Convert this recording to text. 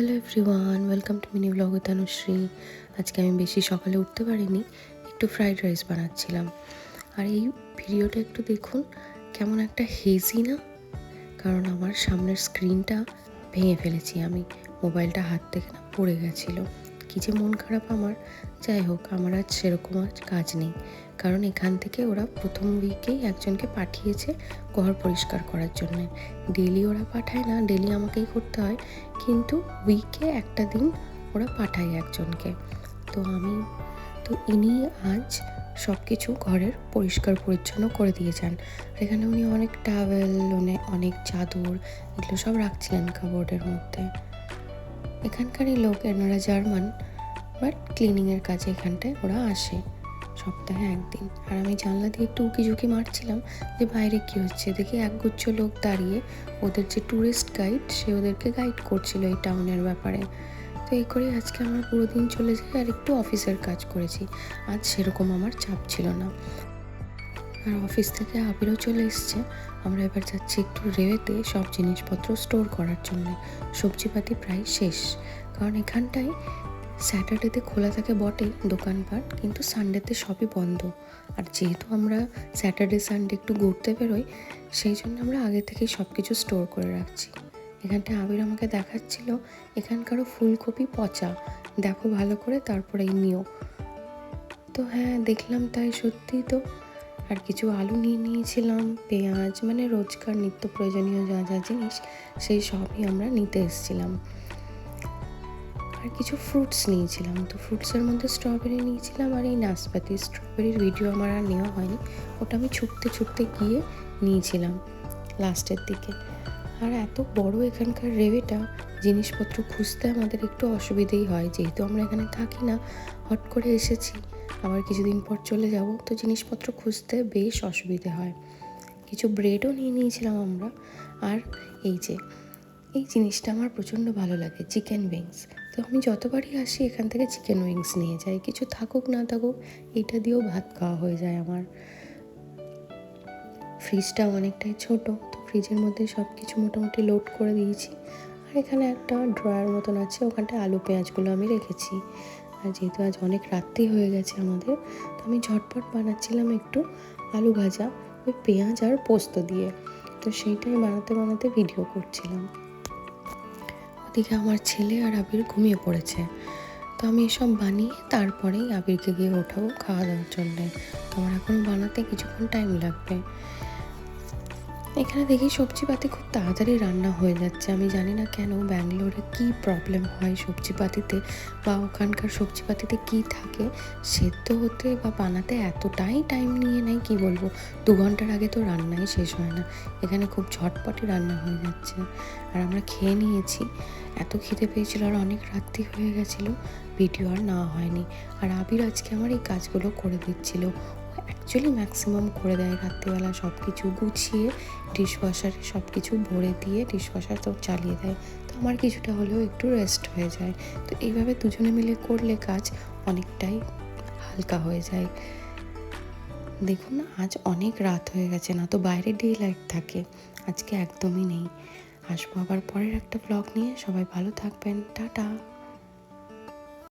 Hello everyone welcome to mini blog with Anushree আজকে আমি বেশি সকালে উঠতে পারিনি, একটু ফ্রাইড রাইস বানাচ্ছিলাম। আর এই ভিডিওটা একটু দেখুন, কেমন একটা হেজি না? কারণ আমার সামনের স্ক্রিনটা ভেঙে ফেলেছি, আমি মোবাইলটা হাত থেকে না পড়ে গেছিল। কী যে মন খারাপ আমার, যাই হোক, আমার আজ সেরকম আজ কাজ নেই। কারণ এখান থেকে ওরা প্রথম উইকেই একজনকে পাঠিয়েছে ঘর পরিষ্কার করার জন্য। ডেলি ওরা পাঠায় না ডেলি আমাকেই করতে হয়। কিন্তু উইকে একটা দিন ওরা পাঠায় একজনকে। তো আমি, তো ইনি আজ সব কিছু ঘরের পরিষ্কার পরিচ্ছন্ন করে দিয়ে যান এখানে উনি অনেক টাওয়েল অনেক চাদর, এগুলো সব রাখছিলেন কাবোর্ডের মধ্যে। এখানকারই লোক এনারা জার্মান বাট ক্লিনিংয়ের কাজে এখানটায় ওরা আসে সপ্তাহে একদিন। আর আমি জানলা দিয়ে একটু উকি ঝুঁকি মারছিলাম যে বাইরে কী হচ্ছে। দেখি একগুচ্ছ লোক দাঁড়িয়ে ওদের যে ট্যুরিস্ট গাইড সে ওদেরকে গাইড করছিল এই টাউনের ব্যাপারে। তো এই করেই আজকে আমার পুরো দিন চলে যায় আর একটু অফিসের কাজ করেছি। আজ সেরকম আমার চাপ ছিল না। আর অফিস থেকে আবিরও চলে এসছে। আমরা এবার যাচ্ছি একটু রেওয়েতে সব জিনিসপত্র স্টোর করার জন্য। সবজিপাতি প্রায় শেষ। কারণ এখানটায় স্যাটারডেতে খোলা থাকে বটেই দোকানপাট, কিন্তু সানডেতে সবই বন্ধ। আর যেহেতু আমরা স্যাটারডে, সানডে একটু ঘুরতে বেরোই, সেই জন্য আমরা আগে থেকেই সব কিছু স্টোর করে রাখছি। এখানটা আবির আমাকে দেখাচ্ছিল, এখানকারও ফুলকপি পচা। দেখো ভালো করে, তারপরে নিও। তো হ্যাঁ দেখলাম তাই সত্যি তো। আর কিছু আলু নিয়ে নিয়েছিলাম, পেঁয়াজ মানে রোজকার নিত্য প্রয়োজনীয় যা যা জিনিস, সেই সবই আমরা নিতে এসেছিলাম। আর কিছু ফ্রুটস নিয়েছিলাম, তো ফ্রুটসের মধ্যে স্ট্রবেরি নিয়েছিলাম আর এই নাশপাতি। স্ট্রবেরির ভিডিও আমার আর নেওয়া হয়নি, ওটা আমি ছুটতে ছুটতে গিয়ে নিয়েছিলাম লাস্টের দিকে। আর এত বড় এখানকার রেবেটা, জিনিসপত্র খুঁজতে আমাদের একটু অসুবিধেই হয়, যেহেতু আমরা এখানে থাকি না, হট করে এসেছি। আবার কিছুদিন পর চলে যাব। তো জিনিসপত্র খুঁজতে বেশ অসুবিধে হয়। কিছু ব্রেডও নিয়ে নিয়েছিলাম আমরা। আর এই যে, এই জিনিসটা আমার প্রচণ্ড ভালো লাগে চিকেন উইংস তো আমি যতবারই আসি, এখান থেকে চিকেন উইংস নিয়ে যাই। কিছু থাকুক, না থাকুক, এটা দিয়েও ভাত খাওয়া হয়ে যায় আমার। ফ্রিজটা অনেকটাই ছোট, তো ফ্রিজের মধ্যে সব কিছু মোটামুটি লোড করে দিয়েছি। আর এখানে একটা ড্রয়ার মতন আছে, ওখানটায় আলু, পেঁয়াজগুলো আমি রেখেছি। আর যেহেতু আজ অনেক রাত্রি হয়ে গেছে আমাদের, তো আমি ঝটপট বানাচ্ছিলাম একটু আলু ভাজা ওই পেঁয়াজ আর পোস্ত দিয়ে। তো সেইটাই বানাতে বানাতে ভিডিও করছিলাম। ওদিকে আমার ছেলে আর আবির ঘুমিয়ে পড়েছে। তো আমি এসব বানিয়ে তারপরেই আবিরকে গিয়ে ওঠাবো খাওয়া দাওয়ার জন্যে। তো আমার এখন বানাতে কিছুক্ষণ টাইম লাগবে। এখানে দেখি সবজিপাতি খুব তাড়াতাড়ি রান্না হয়ে যাচ্ছে। আমি জানি না কেন ব্যাঙ্গালোরে কি প্রবলেম হয় সবজিপাতিতে বা ওখানকার সবজিপাতিতে কি থাকে। সেদ্ধ হতে বা বানাতে এতটাই টাইম নিয়ে নেয় কি বলব? দু ঘণ্টার আগে তো রান্নাই শেষ হয় না। এখানে খুব ঝটপটই রান্না হয়ে যাচ্ছে। আর আমরা খেয়ে নিয়েছি। এত খিদে পেয়েছিল আর অনেক রাত্রি হয়ে গেছিল। ভিডিও আর না হয়নি। আর আবির আজকে আমার এই কাজগুলো করে দিচ্ছিল। অ্যাকচুয়ালি ম্যাক্সিমাম করে দেয় রাত্রিবেলা সব কিছু গুছিয়ে ডিশওয়াশারে সব কিছু ভরে দিয়ে ডিশওয়াশার তো চালিয়ে দেয়। তো আমার কিছুটা হলেও একটু রেস্ট হয়ে যায়। তো এইভাবে দুজনে মিলে করলে কাজ অনেকটাই হালকা হয়ে যায়। দেখুন আজ অনেক রাত হয়ে গেছে না, তো বাইরে ডে লাইট থাকে, আজকে একদমই নেই। আসব আবার পরের একটা ব্লগ নিয়ে, সবাই ভালো থাকবেন, টাটা।